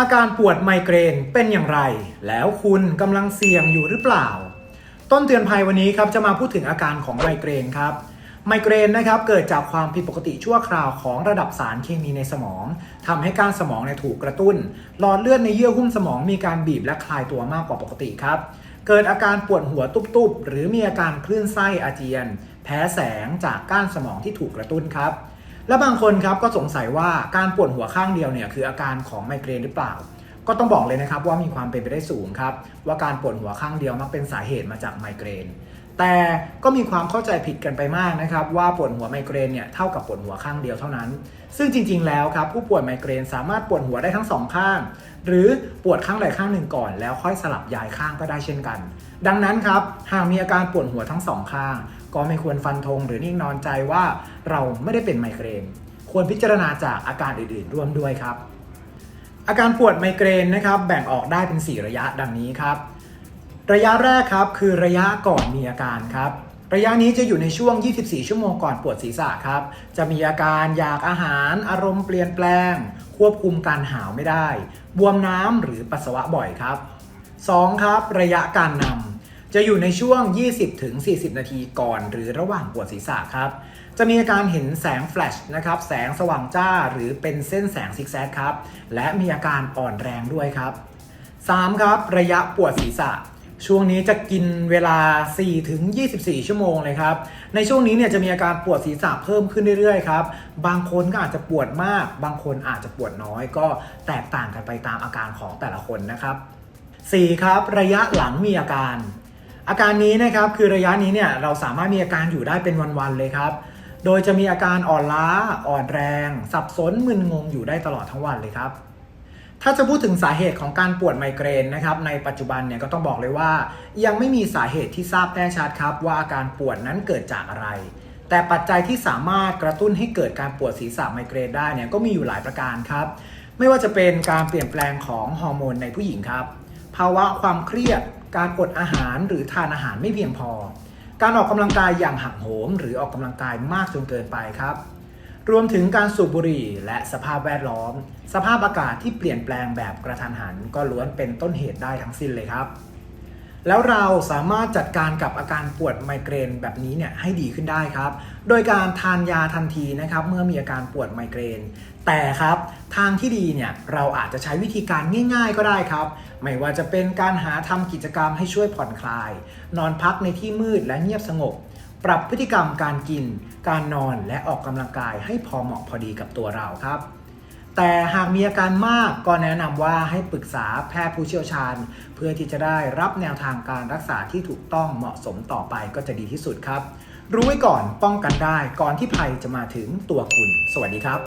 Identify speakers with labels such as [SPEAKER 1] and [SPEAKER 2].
[SPEAKER 1] อาการปวดไมเกรนเป็นอย่างไร แล้วคุณกำลังเสี่ยงอยู่หรือเปล่า ต้นเตือนภัยวันนี้ครับจะมาพูดถึงอาการของไมเกรนครับ ไมเกรนนะครับเกิดจากความผิดปกติชั่วคราวของระดับสารเคมีในสมองทำให้ก้านสมองเนี่ยถูกกระตุ้น หลอดเลือดในเยื่อหุ้มสมองมีการบีบและคลายตัวมากกว่าปกติครับ เกิดอาการปวดหัวตุบๆ หรือมีอาการคลื่นไส้อาเจียน แพ้แสงจากก้านสมองที่ถูกกระตุ้นครับ และบางคนครับก็สงสัยว่าการปวดหัวข้างเดียวเนี่ยคืออาการของไมเกรนหรือเปล่า ก็ต้องบอกเลยนะครับว่ามีความเป็นไปได้สูงครับว่าการปวดหัวข้างเดียวมักเป็นสาเหตุมาจากไมเกรน แต่ก็มีความเข้าใจผิดกันไปมากนะครับว่าปวดหัวไมเกรนเนี่ยเท่ากับปวดหัวข้างเดียวเท่านั้น ซึ่งจริงๆแล้วครับผู้ป่วยไมเกรนสามารถปวดหัวได้ทั้งสองข้าง หรือปวดข้างใดข้างหนึ่งก่อน แล้วค่อยสลับย้ายข้างก็ได้เช่นกัน ดังนั้นครับหากมีอาการปวดหัวทั้งสองข้าง ก็ไม่ควรฟันธงหรือนิ่งนอนใจว่าเราไม่ได้เป็นไมเกรน ควรพิจารณาจากอาการอื่นๆ ร่วมด้วยครับ อาการปวดไมเกรนนะครับแบ่งออกได้เป็น 4 ระยะดังนี้ครับ ระยะแรกครับคือระยะก่อนมีอาการครับ ระยะนี้จะอยู่ในช่วง 24 ชั่วโมงก่อนปวดศีรษะครับ จะมีอาการอยากอาหาร อารมณ์เปลี่ยนแปลง ควบคุมการหาวไม่ได้ บวมน้ำหรือปัสสาวะบ่อยครับ 2. ครับ ระยะการนำจะอยู่ในช่วง 20-40 นาทีก่อนหรือระหว่างปวดศีรษะครับ จะมีอาการเห็นแสงแฟลชนะครับ แสงสว่างจ้าหรือเป็นเส้นแสงซิกแซกครับ และมีอาการอ่อนแรงด้วยครับ 3. ครับ ระยะปวดศีรษะ ช่วงนี้จะกินเวลา 4 ถึง 24 ชั่วโมงเลยครับ ในช่วงนี้เนี่ยจะมีอาการปวดศีรษะเพิ่มขึ้นเรื่อยๆครับ บางคนก็อาจจะปวดมาก บางคนอาจจะปวดน้อย ก็แตกต่างกันไปตามอาการของแต่ละคนนะครับ 4. ครับ ระยะหลังมีอาการ อาการนี้นะครับคือระยะนี้เนี่ยเราสามารถมีอาการอยู่ได้เป็นวันๆเลยครับ โดยจะมีอาการอ่อนล้า อ่อนแรง สับสนมึนงงอยู่ได้ตลอดทั้งวันเลยครับ ถ้าจะพูดถึงสาเหตุของการปวดไมเกรนนะครับในปัจจุบันเนี่ยก็ต้องบอกเลยว่า ยังไม่มีสาเหตุที่ทราบแน่ชัดครับ ว่าอาการปวดนั้นเกิดจากอะไร แต่ปัจจัยที่สามารถกระตุ้นให้เกิดการปวดศีรษะไมเกรนได้เนี่ยก็มีอยู่หลายประการครับ ไม่ว่าจะเป็นการเปลี่ยนแปลงของฮอร์โมนในผู้หญิงครับ ภาวะความเครียด การอดอาหารหรือทานอาหารไม่เพียงพอ การออกกำลังกายอย่างหักโหม หรือออกกำลังกายมากจนเกินไปครับ รวมถึงการสูบบุหรี่และสภาพแวดล้อม สภาพอากาศที่เปลี่ยนแปลงแบบกระทันหัน ก็ล้วนเป็นต้นเหตุได้ทั้งสิ้นเลยครับ แล้วเราสามารถจัดการกับอาการปวดไมเกรนแบบนี้เนี่ยให้ดีขึ้นได้ครับ โดยการทานยาทันทีนะครับ เมื่อมีอาการปวดไมเกรน แต่ครับทางที่ดีเนี่ยเราอาจจะใช้วิธีการง่าย ๆ ก็ได้ครับ ไม่ว่าจะเป็นการหาทำกิจกรรมให้ช่วยผ่อนคลาย นอนพักในที่มืดและเงียบสงบ ปรับพฤติกรรมการกิน การนอนและออกกำลังกายให้พอเหมาะพอดีกับตัวเราครับ แต่หากมีอาการมากก็แนะนำว่าให้ปรึกษาแพทย์ผู้เชี่ยวชาญ เพื่อที่จะได้รับแนวทางการรักษาที่ถูกต้องเหมาะสมต่อไปก็จะดีที่สุดครับ รู้ไว้ก่อนป้องกันได้ก่อนที่ภัยจะมาถึงตัวคุณ สวัสดีครับ